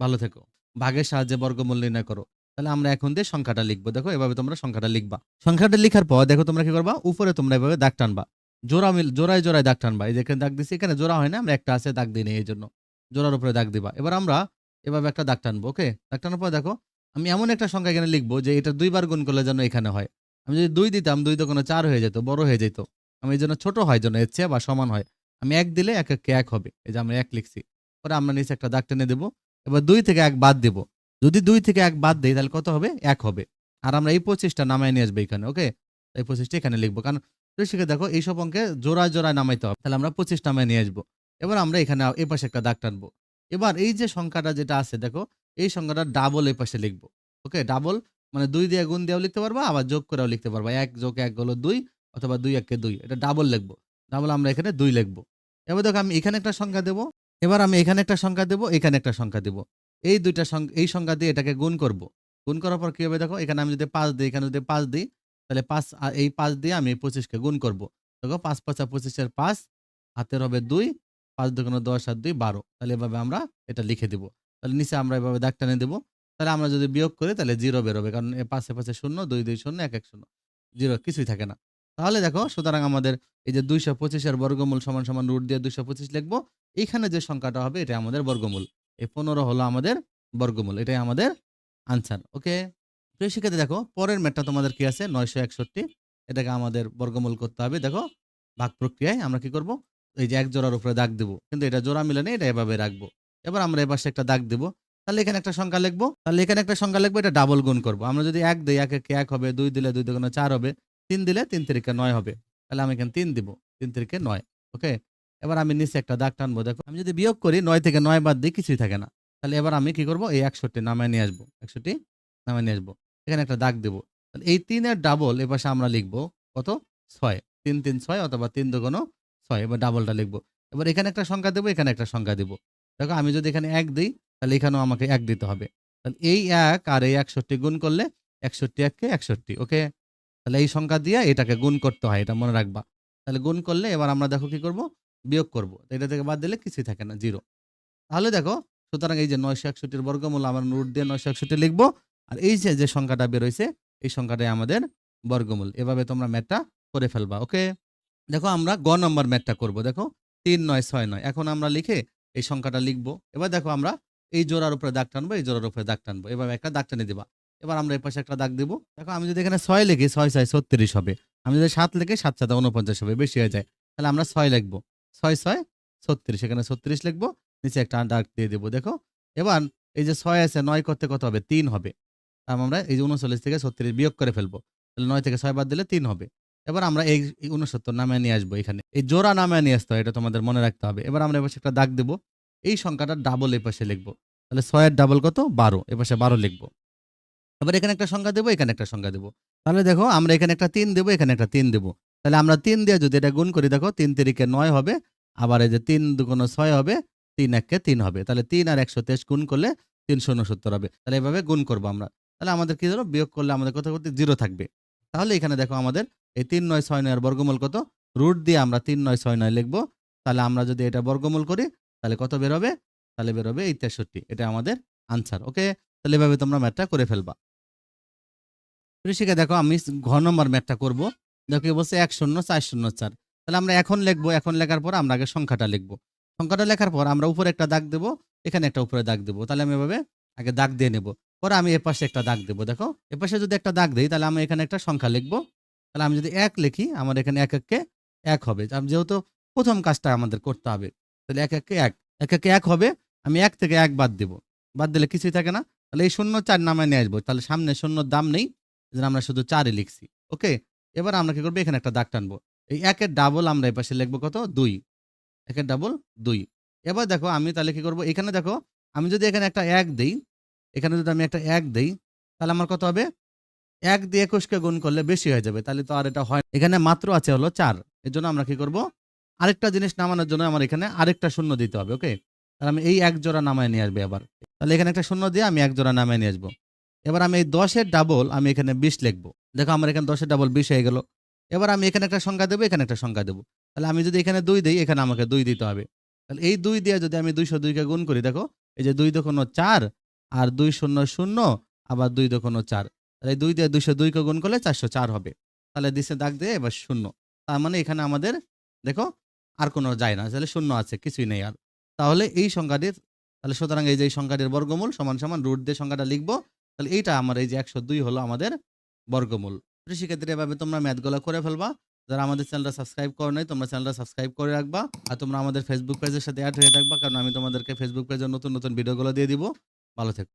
ভালো থেকো। ভাগের সাহায্যে বর্গমূল নির্ণয় করো। তাহলে আমরা এখন দিয়ে সংখ্যাটা লিখব। দেখো, এভাবে তোমরা সংখ্যাটা লিখবা। সংখ্যাটা লিখার পর দেখো তোমরা কি করবা? উপরে তোমরা এভাবে দাগ টানবা। জোড়া মিল, জোড়ায় জোড়ায় দাগ টানবা। এই যেখানে দাগ দিছি, এখানে জোড়া হয় না, আমরা একটা আছে, দাগ দিই এই জন্য। জোড়ার উপরে দাগ দিবা। এবার আমরা এভাবে একটা দাগ টানবো, ওকে? দাগ টানার পর দেখো, আমি এমন একটা সংখ্যা এখানে লিখব যে এটা দুইবার গুণ করলে যেন এখানে হয়। আমি যদি দুই দিতাম, দুই তো কোনো চার হয়ে যেত, বড় হয়ে যেত। আমি এই জন্য ছোট হয় জন্য এর চেয়ে বা সমান হয়। আমি এক দিলে এক এক এক হবে। এই যে আমরা এক লিখছি। পরে আমরা নিচে একটা দাগ টেনে দেবো। এবার দুই থেকে এক বাদ দেব। যদি দুই থেকে এক বাদ দিই, তাহলে কত হবে? এক হবে। আর আমরা এই পঁচিশটা নামায় নিয়ে আসব এখানে, ওকে? এই পঁচিশটা এখানে লিখব। কারণ শিখে দেখো এইসব অঙ্কে জোড়ায় জোড়ায় নামাইতে হবে। তাহলে আমরা পঁচিশ নামায় নিয়ে আসব। এবার আমরা এখানে এ পাশে একটা দাগ টানবো। এবার এই যে সংখ্যাটা যেটা আছে, দেখো, এই সংখ্যাটা ডাবল এই পাশে লিখব, ওকে? ডাবল মানে দুই দিয়ে গুণ দিয়েও লিখতে পারবা, আবার যোগ করেও লিখতে পারবা। এক যোগ এক হলো দুই অথবা দুই একে দুই, এটা ডাবল লিখব। ডাবল আমরা এখানে দুই লিখব। এবার দেখো, আমি এখানে একটা সংখ্যা দেবো। এবার আমি এখানে একটা সংখ্যা দেবো, এখানে একটা সংখ্যা দেবো। এই দুইটা সংখ্যা এই সংখ্যা দিয়ে এটাকে গুণ করব। গুণ করার পর কি হবে দেখো, এখানে আমি যদি পাঁচ দিই, এখানে যদি পাঁচ দিই, তাহলে পাঁচ এই পাঁচ দিয়ে আমি পঁচিশকে গুণ করব। দেখো, পাঁচ পাঁচা পঁচিশের পাঁচ, হাতের হবে দুই, পাঁচ দুগুণ দশ আর দুই বারো। তাহলে এভাবে আমরা এটা লিখে দিব। তাহলে নিচে আমরা এভাবে দাগ টানে দেবো। তাহলে আমরা যদি বিয়োগ করি, তাহলে জিরো বেরোবে কারণ এ পাশে পাশে শূন্য, দুই দুই শূন্য, এক এক শূন্য। জিরো কিছুই থাকে না। তাহলে দেখো, সুতরাং আমাদের এই যে দুইশো পঁচিশের বর্গমূল সমান সমান রুট দিয়ে দুইশো পঁচিশ লিখব এইখানে যে সংখ্যাটা হবে এটা আমাদের বর্গমূল। এই পনেরো হলো আমাদের বর্গমূল, এটাই আমাদের আনসার ওকে প্রিয় শিক্ষার্থী, দেখো, পরের ম্যাটটা তোমাদের কি আছে? নয়শো একষট্টি, এটাকে আমাদের বর্গমূল করতে হবে, দেখো, ভাগ প্রক্রিয়ায় আমরা কি করব? এই যে এক জোড়ার উপরে দাগ দেবো, কিন্তু এটা জোড়া মিলে নেই, এটা এভাবে রাখব। এবার আমরা এপাশে একটা দাগ দেবো, তাহলে এখানে একটা সংখ্যা লিখব, তাহলে এখানে একটা সংখ্যা লিখব, এটা ডাবল গুণ করব। আমরা যদি এক দিই একে এক হবে, দুই দিলে দুই দুগুণে চার হবে তিন দিলে তিন তিরিকে নয় হবে। তাহলে আমি এখানে তিন দিব, তিন তিরিকে নয়, ওকে? এবার আমি নিচে একটা দাগ টানবো, দেখো। আমি যদি বিয়োগ করি, নয় থেকে নয় বাদ দিই কিছুই থাকে না। তাহলে এবার আমি কি করব? এই একষট্টি নামায় নিয়ে আসব, একষট্টি নামায় নিয়ে আসব। এখানে একটা দাগ দেবো। তাহলে এই তিনের ডাবল এ পাশে আমরা লিখব কত? ছয়। তিন তিন, ছয় অথবা তিন দুগুণ ছয়, এবার ডাবলটা লিখব। এবার এখানে একটা সংখ্যা দেবো, এখানে একটা সংখ্যা দেবো। দেখো, আমি যদি এখানে এক দিই, তাহলে এখানেও আমাকে এক দিতে হবে। তাহলে এই এক আর এই একষট্টি গুণ করলে একষট্টি এককে একষট্টি, ওকে? তাহলে এই সংখ্যা দিয়ে এটাকে গুণ করতে হয়, এটা মনে রাখবা। তাহলে গুণ করলে এবার আমরা দেখো কি করব? বিয়োগ করব। এটা থেকে বাদ দিলে কিছুই থাকে না, জিরো। তাহলে দেখো, সুতরাং এই যে নয়শো একষট্টির বর্গমূল আমরা রুট দিয়ে নয়শো একষট্টি লিখব, আর এই যে যে সংখ্যাটা বেরোইছে এই সংখ্যাটাই আমাদের বর্গমূল। এভাবে তোমরা ম্যাথটা করে ফেলবা, ওকে? দেখো আমরা গ নম্বর ম্যাথটা করব, দেখো? তিন নয় ছয় নয়। এখন আমরা লিখে এই সংখ্যাটা লিখব। এবার দেখো আমরা এই জোড়ার উপরে দাগ টানবো, এই জোড়ার উপরে দাগ টানবো। এভাবে একটা দাগ টেনে দিবা। এবার আমরা এই পাশে একটা দাগ দিব। দেখো, আমি যদি এখানে ছয় লিখি, ছয় ছয়, ছত্রিশ হবে। আমি যদি সাত লিখি, সাত সাত উনপঞ্চাশ হবে, বেশি হয়ে যায়। তাহলে আমরা ছয় লিখব। ছয় ছয়, ছত্রিশ, এখানে ছত্রিশ লিখব, নিচে একটা দাগ দিয়ে দেবো, দেখো। এবার এই যে ছয় আছে, নয় করতে কত হবে? তিন হবে। তার আমরা এই যে উনচল্লিশ থেকে ছত্রিশ বিয়োগ করে ফেলব। তাহলে নয় থেকে ছয় বাদ দিলে তিন হবে। এবার আমরা এই উনসত্তর নামে নিয়ে আসব এখানে। এই জোড়া নামে নিয়ে আসতে হয়, এটা তোমাদের মনে রাখতে হবে। এবার আমরা এপাশে একটা দাগ দেবো। এই সংখ্যাটা ডাবল এই পাশে লিখব। তাহলে ছয়ের ডাবল কত? বারো। এপাশে বারো লিখব। এবার এখানে একটা সংখ্যা দেবো, এখানে একটা সংখ্যা দেবো। তাহলে দেখো, আমরা এখানে একটা তিন দেবো, এখানে একটা তিন দেবো। তাহলে আমরা তিন দিয়ে যদি এটা গুণ করি, দেখো, তিন তিরিকে নয় হবে, আবার এই যে তিন দুগুণ ছয় হবে, তিন এককে তিন হবে। তাহলে তিন আর একশো তেইশ গুণ করলে তিনশো উনসত্তর হবে। তাহলে এভাবে গুণ করব আমরা। তাহলে আমাদের কি হলো? বিয়োগ করলে আমাদের কত করতে? জিরো থাকবে। তাহলে এখানে দেখো আমাদের এই তিন নয় ছয় নয়ের বর্গমূল কত? রুট দিয়ে আমরা তিন নয় ছয় নয় লিখব। তাহলে আমরা যদি এটা বর্গমূল করি, তাহলে কত বেরোবে তাহলে বেরোবে এই তেষট্টি। এটা আমাদের আনসার ওকে তাহলে এভাবে তোমরা ম্যাথটা করে ফেলবা। ঋষিকে দেখো, আমি ঘ নম্বর ম্যাথটা করব। দেখো কি বলছে এক শূন্য, চার শূন্য, চার। তাহলে আমরা এখন লিখব, এখন লেখার পর আমরা আগে সংখ্যাটা লিখব। সংখ্যাটা লেখার পর আমরা উপরে একটা দাগ দেবো, এখানে একটা উপরে দাগ দেবো। তাহলে আমি এভাবে আগে দাগ দিয়ে নেব। পরে আমি এপাশে একটা দাগ দেবো, দেখো। এপাশে যদি একটা দাগ দিই, তাহলে আমি এখানে একটা সংখ্যা লিখব। তাহলে আমি যদি এক লিখি, আমার এখানে এক এককে এক হবে। যেহেতু প্রথম কাজটা আমাদের করতে হবে, তাহলে এক এককে এক। এক একে এক হবে, আমি এক থেকে এক বাদ দেবো। বাদ দিলে কিছুই থাকে না। তাহলে এই শূন্য চার নামে নিয়ে আসব। তাহলে সামনে শূন্যর দাম নেই। জন্য আমরা শুধু চারে লিখছি, ওকে? এবার আমরা কি করব? এখানে একটা দাগ টানবো। এই একের ডাবল আমরা এই পাশে লিখব কত? দুই। একের ডাবল দুই। এবার দেখো আমি তাহলে কি করব? এখানে দেখো, আমি যদি এখানে একটা এক দিই, এখানে যদি আমি একটা এক দিই, তাহলে আমার কত হবে? এক দিয়ে একুশকে গুণ করলে বেশি হয়ে যাবে, তাহলে তো আর এটা হয় এখানে মাত্র আছে হলো চার। এর জন্য আমরা কি করব? আরেকটা জিনিস নামানোর জন্য আমার এখানে আরেকটা শূন্য দিতে হবে, ওকে? তাহলে আমি এই এক জোড়া নামায় নিয়ে আসবে আবার তাহলে এখানে একটা শূন্য দিয়ে আমি এক জোড়া নামায় নিয়ে আসব। এবার আমি এই দশের ডাবল আমি এখানে বিশ লিখব। দেখো আমার এখানে দশের ডাবল বিশ হয়ে গেল। এবার আমি এখানে একটা সংখ্যা দেবো, এখানে একটা সংখ্যা দেবো। তাহলে আমি যদি এখানে দুই দিই, এখানে আমাকে দুই দিতে হবে। তাহলে এই দুই দিয়ে যদি আমি দুইশো দুইকে গুণ করি, দেখো, এই যে দুই দোকানো চার আর দুই শূন্য শূন্য আবার দুই দোকানো চার। তাহলে এই দুই দিয়ে দুইশো দুইকে গুণ করলে চারশো চার হবে। তাহলে দিশে দাগ দিয়ে এবার শূন্য। তার মানে এখানে আমাদের, দেখো, আর কোনো যায় না। তাহলে শূন্য আছে, কিছুই নেই আর। তাহলে এই সংখ্যাটির তাহলে সুতরাং এই যে সংখ্যাটির বর্গমূল সমান সমান রুট দিয়ে সংখ্যাটা লিখব। তাহলে এইটা আমার এই যে একশো দুই হলো আমাদের বর্গমূল। তো সেক্ষেত্রে এভাবে তোমরা ম্যাথগুলো করে ফেলবা। যারা আমাদের চ্যানেলটা সাবস্ক্রাইব করো নাই, তোমরা চ্যানেলটা সাবস্ক্রাইব করে রাখবা আর তোমরা আমাদের ফেসবুক পেজের সাথে অ্যাড হয়ে থাকবা, কারণ আমি তোমাদেরকে ফেসবুক পেজের নতুন নতুন ভিডিওগুলো দিয়ে দিব। ভালো থেকো।